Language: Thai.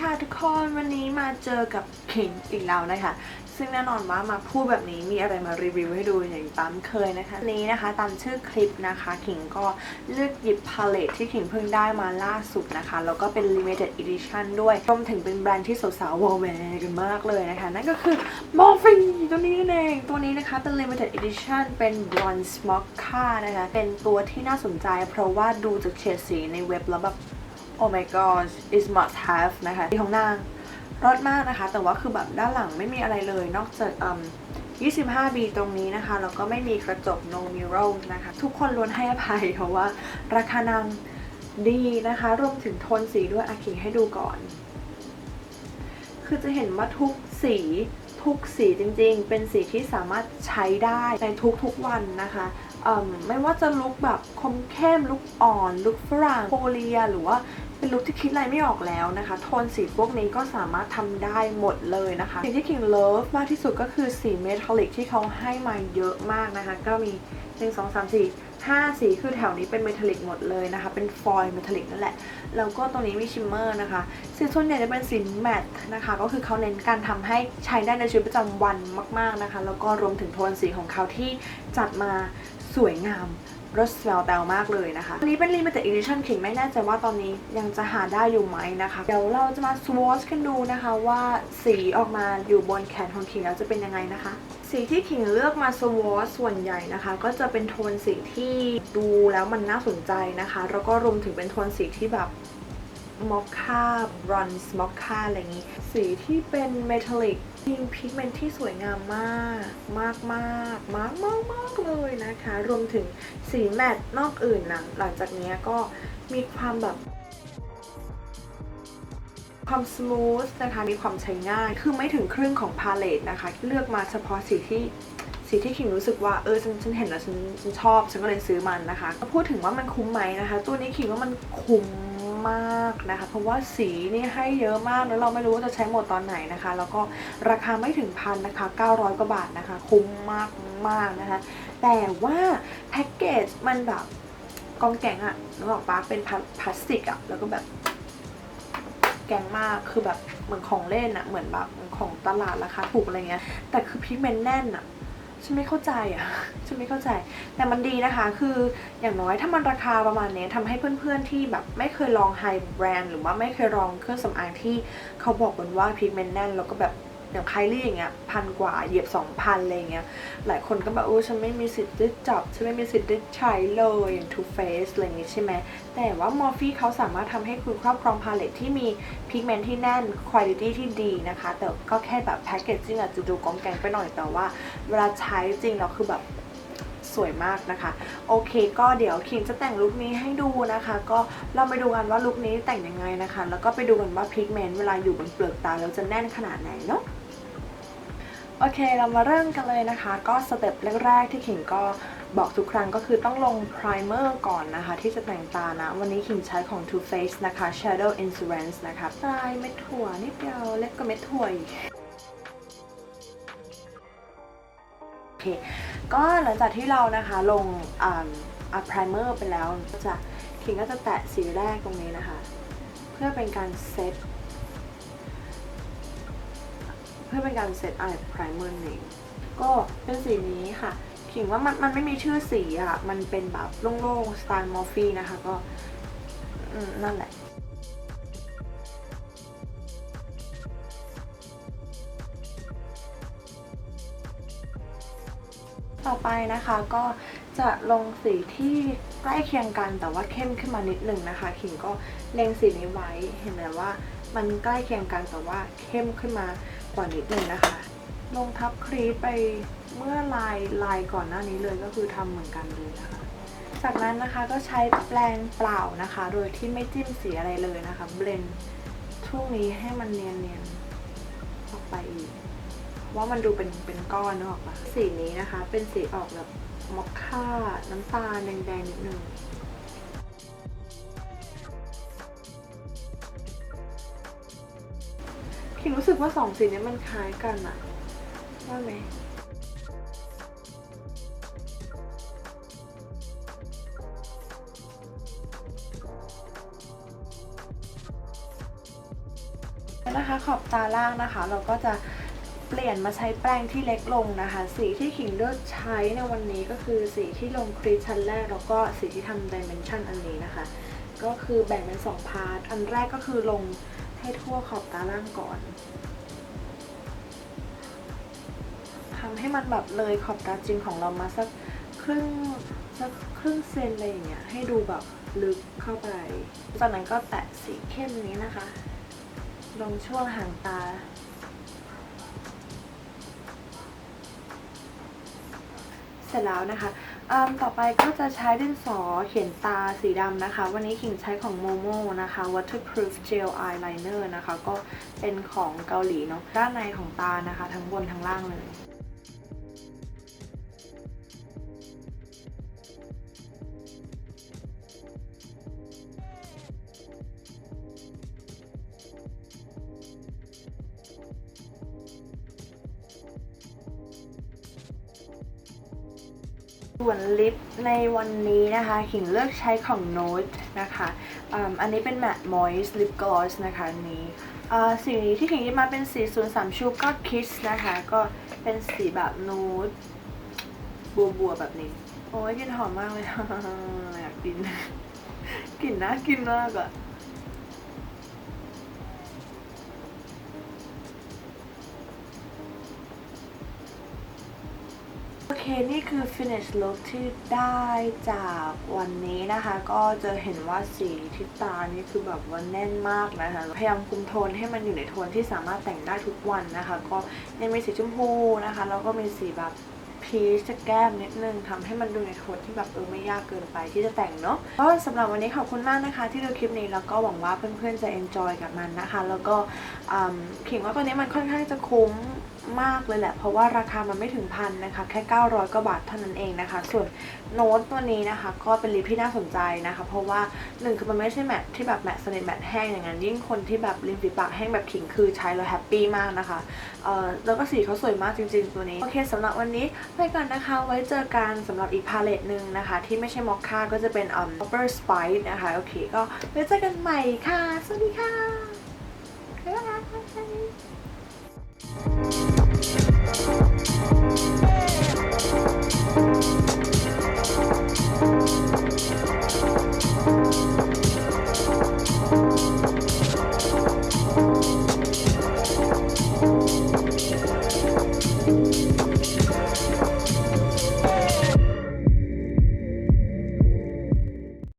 ค่ะทุกคนวันนี้มาเจอกับคิงอีกแล้วนะคะ ซึ่งแน่นอนว่ามาพูดแบบนี้มีอะไรมารีวิวให้ดูอย่างตามเคยนะคะนี้นะคะตามชื่อคลิปนะคะคิงก็เลือกหยิบพาเลตที่คิงเพิ่งได้มาล่าสุดนะคะ แล้วก็เป็น limited edition ด้วยรวมถึงเป็นแบรนด์ที่สาวๆวอลแวร์กันมากเลยนะคะ นั่นก็คือ m o r p h e ตัวนี้นั่นเองตัวนี้นะคะเป็น limited edition เป็น bronze mocha นะคะเป็นตัวที่น่าสนใจ เพราะว่าดูจากเฉดสีในเว็บแล้วแบบ oh my god is must have นะคะที่ของนางรสมากนะคะ แต่ว่าคือแบบด้านหลังไม่มีอะไรเลย นอกจากอืม 25B ตรงนี้นะคะ แล้วก็ไม่มีกระจก no mirror นะคะ ทุกคนล้วนให้อภัยเพราะว่า ราคานางดีนะคะ รวมถึงโทนสีด้วยอาคิงให้ดูก่อน คือจะเห็นว่าทุกสีทุกสีจริงๆ เป็นสีที่สามารถใช้ได้ในทุกๆวันนะคะไม่ว่าจะลุคแบบคมเข้มลุคอ่อน ลุคฝรั่งโคเรียหรือว่า เป็นลุคที่คิดอะไรไม่ออกแล้วนะคะ โทนสีพวกนี้ก็สามารถทำได้หมดเลยนะคะ สิ่งที่คิงเลิฟมากที่สุดก็คือสีเมทัลลิกที่เขาให้มาเยอะมากนะคะ ก็มี1 2 3 4 5 สีคือแถวนี้เป็นเมทัลลิกหมดเลยนะคะ เป็นฟอยล์เมทัลลิกนั่นแหละ แล้วก็ตรงนี้มีชิมเมอร์นะคะ สีส่วนใหญ่จะเป็นสีแมตต์นะคะ ก็คือเขาเน้นการทำให้ใช้ได้ในชีวิตประจำวันมาก ๆนะคะ แล้วก็รวมถึงโทนสีของเขาที่จัดมาสวยงาม รสแววแตวมากเลยนะคะ อันนี้เป็น limited edition ขิงไม่แน่ใจว่าตอนนี้ยังจะหาได้อยู่ไหมนะคะ เดี๋ยวเราจะมา swatch กันดูนะคะว่าสีออกมาอยู่บนแขนของขิงแล้วจะเป็นยังไงนะคะ สีที่ขิงเลือกมา swatch ส่วนใหญ่นะคะ ก็จะเป็นโทนสีที่ดูแล้วมันน่าสนใจนะคะ แล้วก็รวมถึงเป็นโทนสีที่แบบมอคค่าบรอนซ์มอคค่าอะไรอย่างนี้ สีที่เป็นเมทัลลิก มีพิกเมนที่สวยงามมาก มากมากมากมากมากเลยนะคะ รวมถึงสีแมตต์นอกอื่นนะหลังจากนี้ก็มีความแบบความสมูทนะคะ มีความใช้ง่าย คือไม่ถึงครึ่งของพาเลตนะคะ เลือกมาเฉพาะสีที่สีที่คิงรู้สึกว่าเออฉันฉันเห็นแล้วฉันฉันชอบ ฉันก็เลยซื้อมันนะคะ พูดถึงว่ามันคุ้มไหมนะคะ ตัวนี้คิงว่ามันคุ้ม มากนะคะ เพราะว่าสีนี่ให้เยอะมากแล้วเราไม่รู้ว่าจะใช้หมดตอนไหนนะคะ แล้วก็ราคาไม่ถึงพันนะคะ 900 กว่าบาทนะคะ คุ้มมากมากนะคะ แต่ว่าแพ็กเกจมันแบบกองแกงอะนึกออกปะเป็นพลาสติกอะแล้วก็แบบแกงมากคือแบบเหมือนของเล่นอะเหมือนแบบของตลาดราคาถูกอะไรเงี้ย แต่คือพิกเมนต์แน่นอะ ฉันไม่เข้าใจอะ ฉันไม่เข้าใจ แต่มันดีนะคะ คืออย่างน้อยถ้ามันราคาประมาณนี้ทำให้เพื่อนๆที่แบบไม่เคยลองไฮแบรนด์หรือว่าไม่เคยลองเครื่องสำอางที่เขาบอกกันว่าพิกเมนต์แน่นแล้วก็แบบ อย่างไคลี่อย่างเงี้ยพันกว่าเหยียบสองพันอะไรเงี้ยหลายคนก็แบบโอ้ฉันไม่มีสิทธิ์ได้จับฉันไม่มีสิทธิ์ได้ใช้เลยอย่าง Too Faced อะไรอย่างงี้ใช่ไหมแต่ว่ามอร์ฟี่เขาสามารถทำให้คุณครอบครองพาเลตที่มีพิกเมนต์ที่แน่นคุณภาพที่ดีนะคะ แต่ก็แค่แบบแพคเกจจิ้งอาจจะดูกองแกงไปหน่อยแต่ว่า เวลาใช้จริงแล้วคือแบบสวยมากนะคะ โอเค ก็เดี๋ยวคิงจะแต่งลุคนี้ให้ดูนะคะ ก็เราไปดูกันว่าลุคนี้แต่งยังไงนะคะ แล้วก็ไปดูกันว่าพิกเมนต์เวลาอยู่บนเปลือกตาแล้วจะแน่นขนาดไหนเนาะ โอเคเรามาเริ่มกันเลยนะคะ ก็สเต็ปแรกๆที่ขิงก็บอกทุกครั้งก็คือต้องลง primer ก่อนนะคะ ที่จะแต่งตานะ วันนี้ขิงใช้ของ Too Faced นะคะ Shadow Insurance นะคะปลายเม็ดถั่วนิดเดียวเล็กกว่าเม็ดถั่วอีกโอเคก็หลังจากที่เรานะคะลงอ่าอ่า primer ไปแล้วก็จะขิงก็จะแตะสีแรกตรงนี้นะคะ เพื่อเป็นการเซต เพื่อเป็นการเซตไพรเมอร์นี่งก็เป็นสีนี้ค่ะขิงว่ามันมันไม่มีชื่อสีอะมันเป็นแบบโล่งๆสไตล์มอร์ฟีนะคะก็อืมนั่นแหละต่อไปนะคะก็จะลงสีที่ใกล้เคียงกันแต่ว่าเข้มขึ้นมานิดหนึ่งนะคะ ขิงก็เล็งสีนี้ไว้เห็นไหมว่ามันใกล้เคียงกันแต่ว่าเข้มขึ้นมา กว่านิดนึงนะคะ ลงทับครีสไปเมื่อลายลายก่อนหน้านี้เลยก็คือทำเหมือนกันเลยนะคะ จากนั้นนะคะก็ใช้แปรงเปล่านะคะ โดยที่ไม่จิ้มสีอะไรเลยนะคะ เบลนช่วงนี้ให้มันเนียนๆออกไปอีกว่ามันดูเป็นเป็นก้อนนึกออกปะสีนี้นะคะ เป็นสีออกแบบมอคค่าน้ำตาลแดงๆนิดนึง คิดรู้สึกว่าสองสีนี้มันคล้ายกันอะว่าไหมนะคะขอบตาล่างนะคะ เราก็จะเปลี่ยนมาใช้แป้งที่เล็กลงนะคะ สีที่ขิงเลือกใช้ในวันนี้ก็คือสีที่ลงครีชั้นแรกแล้วก็สีที่ทำดิเมนชันอันนี้นะคะ ก็คือแบ่งเป็นสองพาร์ทอันแรกก็คือลง ให้ทั่วขอบตาล่างก่อนทำให้มันแบบเลยขอบตาจริงของเรามาสักครึ่งสักครึ่งเซนอะไรอย่างเงี้ยให้ดูแบบลึกเข้าไป จากนั้นก็แตะสีเข้มนี้นะคะ ลงช่วงหางตา เสร็จแล้วนะคะ ต่อไปก็จะใช้ดินสอเขียนตาสีดำนะคะ วันนี้ขิงใช้ของโมโมนะคะ Waterproof Gel Eyeliner นะคะ ก็เป็นของเกาหลีเนาะด้านในของตานะคะ ทั้งบนทั้งล่างเลย วนลิปในวันนี้นะคะ ขิงเลือกใช้ของ Note นะคะอ,อันนี้เป็น Matte Moist Lip Gloss นะคะนี่สีที่ขิงหยิบมาเป็นสี03 Sugar Kiss นะคะ ก็เป็นสีแบบ Nude บัวบัวๆแบบนี้ โอ้ยกลิ่นหอมมากเลยอยากกินกลิ่นน่ากินมากอะ เค นี่คือ finish look ที่ได้จากวันนี้นะคะ ก็จะเห็นว่าสีที่ตานี่คือแบบว่าแน่นมากนะคะ พยายามคุมโทนให้มันอยู่ในโทนที่สามารถแต่งได้ทุกวันนะคะ ก็ยังมีสีชมพูนะคะ แล้วก็มีสีแบบพีชจะแก้มนิดนึงทำให้มันดูในโทนที่แบบเออไม่ยากเกินไปที่จะแต่งเนาะก็สำหรับวันนี้ขอบคุณมากนะคะ ที่ดูคลิปนี้แล้วก็หวังว่าเพื่อนๆจะ enjoy กับมันนะคะ แล้วก็อืมขิงว่าตัวนี้มันค่อนข้างจะคุ้มมากเลยแหละ เพราะว่าราคามันไม่ถึงพันนะคะ แค่ 900กว่าบาทเท่านั้นเองนะคะ ส่วนโน้ตตัวนี้นะคะ ก็เป็นลิปที่น่าสนใจนะคะ เพราะว่าหนึ่งคือมันไม่ใช่แมทที่แบบแมทสนิทแมทแห้งอย่างนั้น ยิ่งคนที่แบบริมฝีปากแห้งแบบขิงคือใช้แล้วแฮปปี้มากนะคะ เอ่อแล้วก็สีเขาสวยมากจริง ๆ ตัวนี้ โอเคสำหรับวันนี้ไปก่อนนะคะ ไว้เจอกันสำหรับอีกพาเลตหนึ่งนะคะ ที่ไม่ใช่มอคค่าก็จะเป็นอืม Upper Spice นะคะ โอเค ก็ไว้เจอกันใหม่ค่ะ สวัสดีค่ะบ๊ายบาย Thank you.